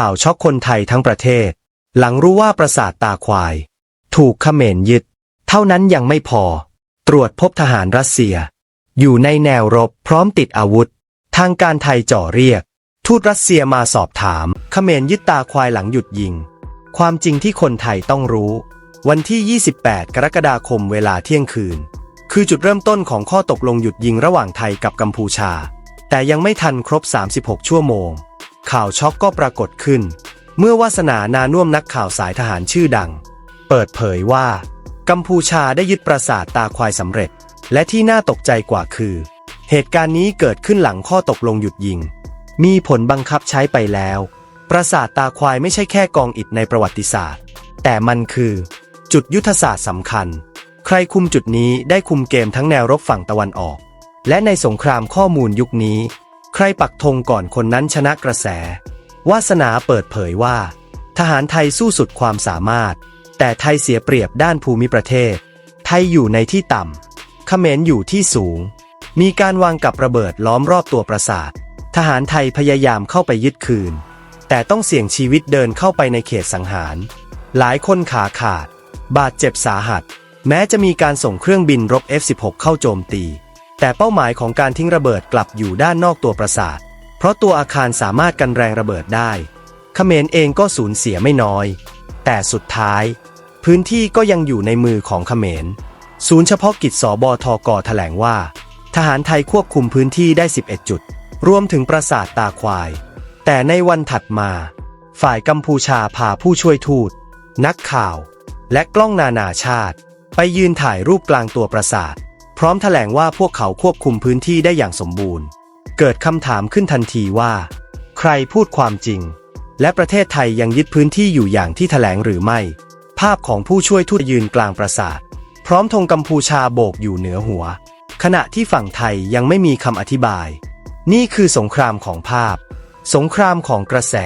ข่าวช็อกคนไทยทั้งประเทศ หลังรู้ว่าปราสาทตาควาย ถูกเขมรยึด เท่านั้นยังไม่พอ ตรวจพบทหารรัสเซีย อยู่ในแนวรบพร้อมติดอาวุธ ทางการไทยจ่อเรียก ทูตรัสเซียมาสอบถามเขมรยึดตาควายหลังหยุดยิง ความจริงที่คนไทยต้องรู้ วันที่ 28 กรกฎาคมเวลาเที่ยงคืน คือจุดเริ่มต้นของข้อตกลงหยุดยิงระหว่างไทยกับกัมพูชา แต่ยังไม่ทันครบ 36 ชั่วโมง ข่าวช็อกก็ปรากฏขึ้น เมื่อวาสนานานุ่วมนักข่าวสายทหารชื่อดัง เปิดเผยว่า กัมพูชาได้ยึดปราสาทตาควายสำเร็จ และที่น่าตกใจกว่าคือ เหตุการณ์นี้เกิดขึ้นหลังข้อตกลงหยุดยิง มีผลบังคับใช้ไปแล้ว ปราสาทตาควายไม่ใช่แค่กองอิฐในประวัติศาสตร์ แต่มันคือ จุดยุทธศาสตร์สำคัญ ใครคุมจุดนี้ได้คุมเกมทั้งแนวรบฝั่งตะวันออก และในสงครามข้อมูลยุคนี้ ใครปักธงก่อนคนนั้นชนะกระแส วาสนาเปิดเผยว่า ทหารไทยสู้สุดความสามารถ แต่ไทยเสียเปรียบด้านภูมิประเทศ ไทยอยู่ในที่ต่ำเขมรอยู่ที่สูง มีการวางกับระเบิดล้อมรอบตัวปราสาท ทหารไทยพยายามเข้าไปยึดคืน แต่ต้องเสี่ยงชีวิตเดินเข้าไปในเขตสังหาร หลายคนขาขาด บาดเจ็บสาหัส แม้จะมีการส่งเครื่องบินรบ F-16 เข้าโจมตี แต่เป้าหมายของการทิ้งระเบิดกลับอยู่ด้านนอกตัวปราสาท เพราะตัวอาคารสามารถกันแรงระเบิดได้เขมรเองก็สูญเสียไม่น้อย แต่สุดท้าย พื้นที่ก็ยังอยู่ในมือของเขมร ศูนย์เฉพาะกิจสบทกแถลงว่า ทหารไทยควบคุมพื้นที่ได้ 11 จุด รวมถึงปราสาทตาควาย แต่ในวันถัดมา ฝ่ายกัมพูชาพาผู้ช่วยทูต นักข่าว และกล้องนานาชาติ ไปยืนถ่ายรูปกลางตัวปราสาท พร้อมแถลงว่าพวกเขาควบคุมพื้นที่ได้อย่างสมบูรณ์ เกิดคำถามขึ้นทันทีว่า ใครพูดความจริง และประเทศไทยยังยึดพื้นที่อยู่อย่างที่แถลงหรือไม่ ภาพของผู้ช่วยทูตยืนกลางปราสาท พร้อมธงกัมพูชาโบกอยู่เหนือหัว ขณะที่ฝั่งไทยยังไม่มีคำอธิบาย นี่คือสงครามของภาพ สงครามของกระแส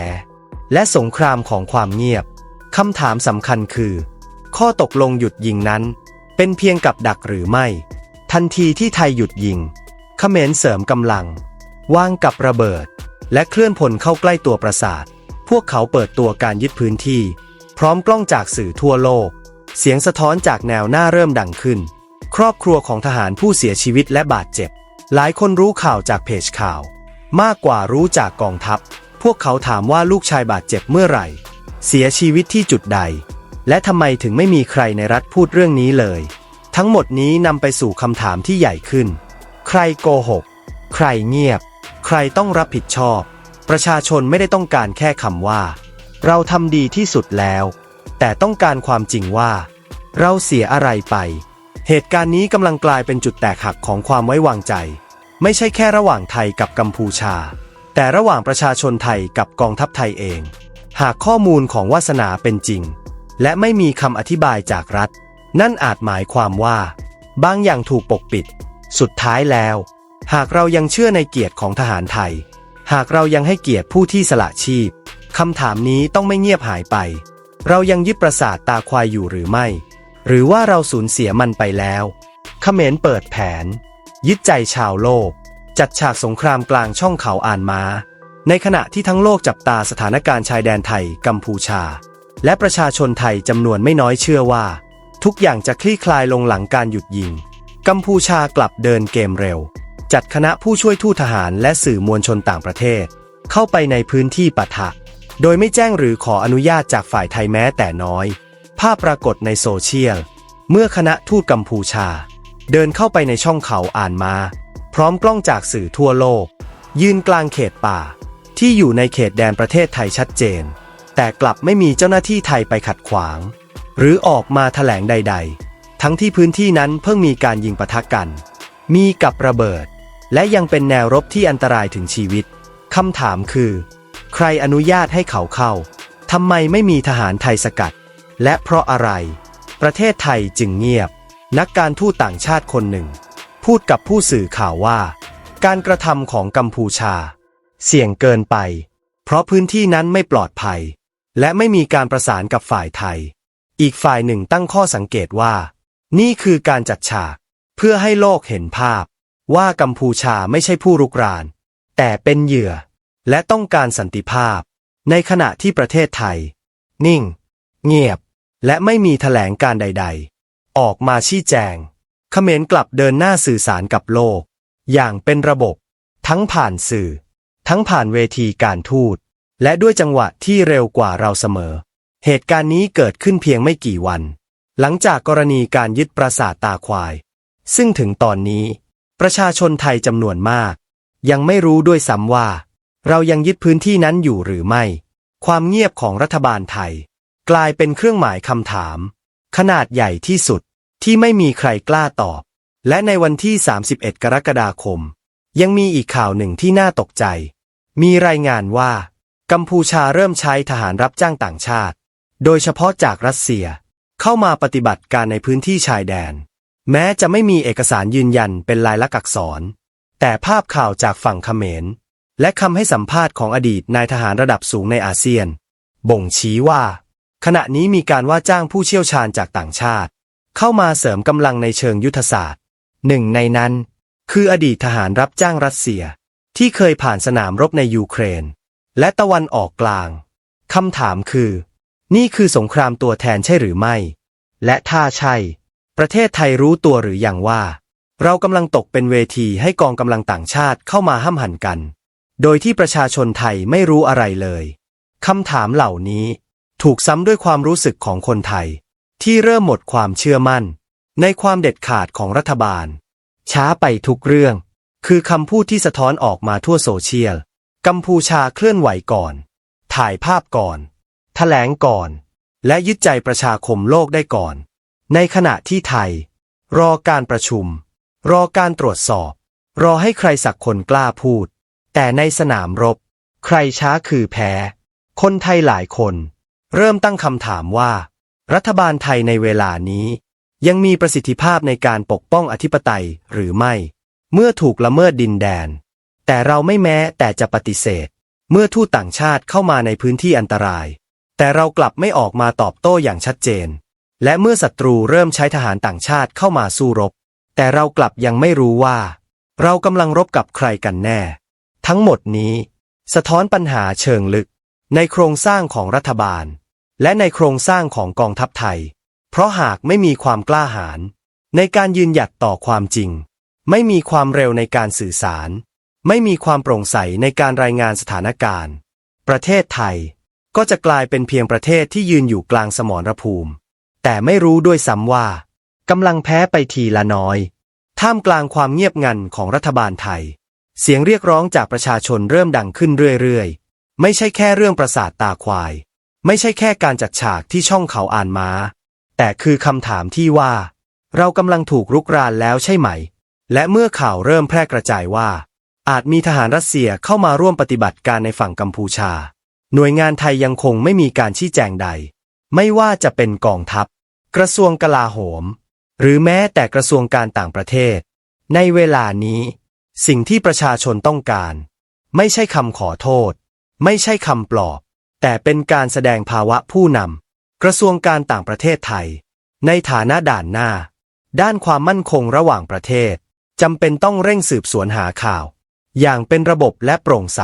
และสงครามของความเงียบคำถามสำคัญคือ ข้อตกลงหยุดยิงนั้น เป็นเพียงกับดักหรือไม่ ทันทีที่ไทยหยุดยิงเขมรเสริมกำลังวางกับระเบิด และเคลื่อนพลเข้าใกล้ตัวปราสาท พวกเขาเปิดตัวการยึดพื้นที่ พร้อมกล้องจากสื่อทั่วโลก เสียงสะท้อนจากแนวหน้าเริ่มดังขึ้น ครอบครัวของทหารผู้เสียชีวิตและบาดเจ็บ หลายคนรู้ข่าวจากเพจข่าว มากกว่ารู้จากกองทัพ พวกเขาถามว่าลูกชายบาดเจ็บเมื่อไหร่ เสียชีวิตที่จุดใด และทำไมถึงไม่มีใครในรัฐพูดเรื่องนี้เลย ทั้งหมดนี้นำไปสู่คำถามที่ใหญ่ขึ้น ใครโกหก ใครเงียบ ใครต้องรับผิดชอบ ประชาชนไม่ได้ต้องการแค่คำว่า เราทำดีที่สุดแล้ว แต่ต้องการความจริงว่า เราเสียอะไรไป เหตุการณ์นี้กำลังกลายเป็นจุดแตกหักของความไว้วางใจ ไม่ใช่แค่ระหว่างไทยกับกัมพูชา แต่ระหว่างประชาชนไทยกับกองทัพไทยเอง หากข้อมูลของวาสนาเป็นจริง และไม่มีคำอธิบายจากรัฐ นั่นอาจหมายความว่า บางอย่างถูกปกปิด สุดท้ายแล้ว หากเรายังเชื่อในเกียรติของทหารไทย หากเรายังให้เกียรติผู้ที่สละชีพคำถามนี้ต้องไม่เงียบหายไป เรายังยึดปราสาทตาควายอยู่หรือไม่ หรือว่าเราสูญเสียมันไปแล้วเขมรเปิดแผน ยึดใจชาวโลก จัดฉากสงครามกลางช่องเขาอ่านมา ในขณะที่ทั้งโลกจับตาสถานการณ์ชายแดนไทยกัมพูชา และประชาชนไทยจำนวนไม่น้อยเชื่อว่า ทุกอย่างจะคลี่คลายลงหลังการหยุดยิง กัมพูชากลับเดินเกมเร็ว จัดคณะผู้ช่วยทูตทหารและสื่อมวลชนต่างประเทศ เข้าไปในพื้นที่ปะทะ โดยไม่แจ้งหรือขออนุญาตจากฝ่ายไทยแม้แต่น้อย ภาพปรากฏในโซเชียล เมื่อคณะทูตกัมพูชา เดินเข้าไปในช่องเขาอ่านมา พร้อมกล้องจากสื่อทั่วโลก ยืนกลางเขตป่า ที่อยู่ในเขตแดนประเทศไทยชัดเจน แต่กลับไม่มีเจ้าหน้าที่ไทยไปขัดขวาง หรือออกมาแถลงใด ๆ ทั้งที่พื้นที่นั้นเพิ่งมีการยิงปะทะกัน มีกับระเบิด และยังเป็นแนวรบที่อันตรายถึงชีวิตคำถามคือ ใครอนุญาตให้เขาเข้าทำไมไม่มีทหารไทยสกัด และเพราะอะไร ประเทศไทยจึงเงียบ นักการทูตต่างชาติคนหนึ่ง พูดกับผู้สื่อข่าวว่า การกระทำของกัมพูชา เสี่ยงเกินไป เพราะพื้นที่นั้นไม่ปลอดภัย และไม่มีการประสานกับฝ่ายไทย อีกฝ่ายหนึ่งตั้งข้อสังเกตว่า นี่คือการจัดฉาก เพื่อให้โลกเห็นภาพ ว่ากัมพูชาไม่ใช่ผู้รุกราน แต่เป็นเหยื่อ และต้องการสันติภาพ ในขณะที่ประเทศไทย นิ่ง เงียบ และไม่มีแถลงการใด ๆ ออกมาชี้แจงเขมรกลับเดินหน้าสื่อสารกับโลก อย่างเป็นระบบ ทั้งผ่านสื่อ ทั้งผ่านเวทีการทูตและด้วยจังหวะที่เร็วกว่าเราเสมอ เหตุการณ์นี้เกิดขึ้นเพียงไม่กี่วัน หลังจากกรณีการยึดปราสาทตาควาย ซึ่งถึงตอนนี้ ประชาชนไทยจำนวนมาก ยังไม่รู้ด้วยซ้ำว่า เรายังยึดพื้นที่นั้นอยู่หรือไม่ ความเงียบของรัฐบาลไทย กลายเป็นเครื่องหมายคำถาม ขนาดใหญ่ที่สุดที่ไม่มีใครกล้าตอบ และในวันที่ 31 กรกฎาคม ยังมีอีกข่าวหนึ่งที่น่าตกใจ มีรายงานว่า กัมพูชาเริ่มใช้ทหารรับจ้างต่างชาติ โดยเฉพาะจากรัสเซีย เข้ามาปฏิบัติการในพื้นที่ชายแดน แม้จะไม่มีเอกสารยืนยันเป็นลายลักษณ์อักษร แต่ภาพข่าวจากฝั่งเขมร และคำให้สัมภาษณ์ของอดีตนายทหารระดับสูงในอาเซียน บ่งชี้ว่า ขณะนี้มีการว่าจ้างผู้เชี่ยวชาญจากต่างชาติ เข้ามาเสริมกำลังในเชิงยุทธศาสตร์ หนึ่งในนั้น คืออดีตทหารรับจ้างรัสเซีย ที่เคยผ่านสนามรบในยูเครน และตะวันออกกลางคำถามคือ นี่คือสงครามตัวแทนใช่หรือไม่ และถ้าใช่ ประเทศไทยรู้ตัวหรืออยังว่า เรากำลังตกเป็นเวทีให้กองกำลังต่างชาติเข้ามาห้ำหันกัน โดยที่ประชาชนไทยไม่รู้อะไรเลยคำถามเหล่านี้ ถูกซ้ำด้วยความรู้สึกของคนไทย ที่เริ่มหมดความเชื่อมั่น ในความเด็ดขาดของรัฐบาล ช้าไปทุกเรื่อง คือคำพูดที่สะท้อนออกมาทั่วโซเชียลกัมพูชาเคลื่อนไหวก่อน ถ่ายภาพก่อน แถลงก่อน และยึดใจประชาคมโลกได้ก่อน ในขณะที่ไทย รอการประชุม รอการตรวจสอบ รอให้ใครสักคนกล้าพูด แต่ในสนามรบ ใครช้าคือแพ้ คนไทยหลายคน เริ่มตั้งคำถามว่า รัฐบาลไทยในเวลานี้ ยังมีประสิทธิภาพในการปกป้องอธิปไตยหรือไม่ เมื่อถูกละเมิดดินแดน แต่เราไม่แม้แต่จะปฏิเสธ เมื่อทูตต่างชาติเข้ามาในพื้นที่อันตราย แต่เรากลับไม่ออกมาตอบโต้อย่างชัดเจน และเมื่อศัตรูเริ่มใช้ทหารต่างชาติเข้ามาสู้รบ แต่เรากลับยังไม่รู้ว่า เรากำลังรบกับใครกันแน่ ทั้งหมดนี้ สะท้อนปัญหาเชิงลึก ในโครงสร้างของรัฐบาล และในโครงสร้างของกองทัพไทย เพราะหากไม่มีความกล้าหาญในการยืนหยัดต่อความจริง ไม่มีความเร็วในการสื่อสาร ไม่มีความโปร่งใสในการรายงานสถานการณ์ ประเทศไทย ก็จะกลายเป็นเพียงประเทศที่ยืนอยู่กลางสมรภูมิ แต่ไม่รู้ด้วยซ้ำว่ากำลังแพ้ไปทีละน้อย ท่ามกลางความเงียบงันของรัฐบาลไทย เสียงเรียกร้องจากประชาชนเริ่มดังขึ้นเรื่อยๆ ไม่ใช่แค่เรื่องประสาทตาควาย ไม่ใช่แค่การจัดฉากที่ช่องเขาอ่านม้า แต่คือคำถามที่ว่า เรากำลังถูกรุกรานแล้วใช่ไหม และเมื่อข่าวเริ่มแพร่กระจายว่า อาจมีทหารรัสเซียเข้ามาร่วมปฏิบัติการในฝั่งกัมพูชา หน่วยงานไทยยังคงไม่มีการชี้แจงใด ไม่ว่าจะเป็นกองทัพ กระทรวงกลาโหม หรือแม้แต่กระทรวงการต่างประเทศ ในเวลานี้ สิ่งที่ประชาชนต้องการ ไม่ใช่คำขอโทษ ไม่ใช่คำปลอบ แต่เป็นการแสดงภาวะผู้นำกระทรวงการต่างประเทศไทย ในฐานะด่านหน้า ด้านความมั่นคงระหว่างประเทศจำเป็นต้องเร่งสืบสวนหาข่าว อย่างเป็นระบบและโปร่งใส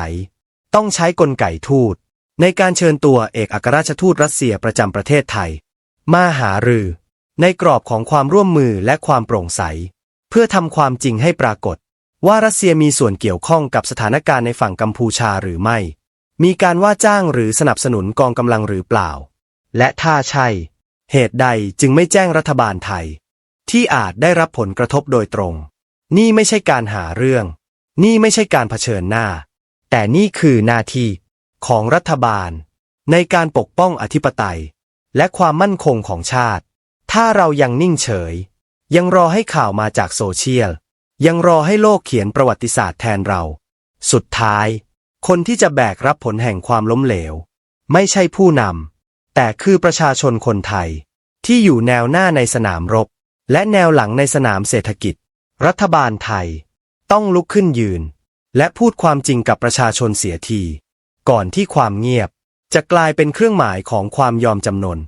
ต้องใช้กลไกทูต ในการเชิญตัวเอกอัครราชทูตรัสเซียประจำประเทศไทย มาหารือ ในกรอบของความร่วมมือและความโปร่งใส เพื่อทำความจริงให้ปรากฏ ว่ารัสเซียมีส่วนเกี่ยวข้องกับสถานการณ์ในฝั่งกัมพูชาหรือไม่ มีการว่าจ้างหรือสนับสนุนกองกำลังหรือเปล่า และถ้าใช่ เหตุใดจึงไม่แจ้งรัฐบาลไทย ที่อาจได้รับผลกระทบโดยตรง นี่ไม่ใช่การหาเรื่อง นี่ไม่ใช่การเผชิญหน้า แต่นี่คือหน้าที่ ของรัฐบาล ในการปกป้องอธิปไตย และความมั่นคงของชาติ ถ้าเรายังนิ่งเฉย ยังรอให้ข่าวมาจากโซเชียล ยังรอให้โลกเขียนประวัติศาสตร์แทนเรา สุดท้าย คนที่จะแบกรับผลแห่งความล้มเหลว ไม่ใช่ผู้นำแต่คือประชาชนคนไทย ที่อยู่แนวหน้าในสนามรบ และแนวหลังในสนามเศรษฐกิจ รัฐบาลไทย ต้องลุกขึ้นยืน และพูดความจริงกับประชาชนเสียที ก่อนที่ความเงียบ จะกลายเป็นเครื่องหมายของความยอมจำนน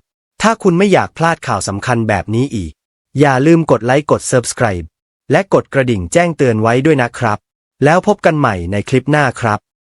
ถ้าคุณไม่อยากพลาดข่าวสำคัญแบบนี้อีก อย่าลืมกดไลค์กด Subscribe และกดกระดิ่งแจ้งเตือนไว้ด้วยนะครับ แล้วพบกันใหม่ในคลิปหน้าครับ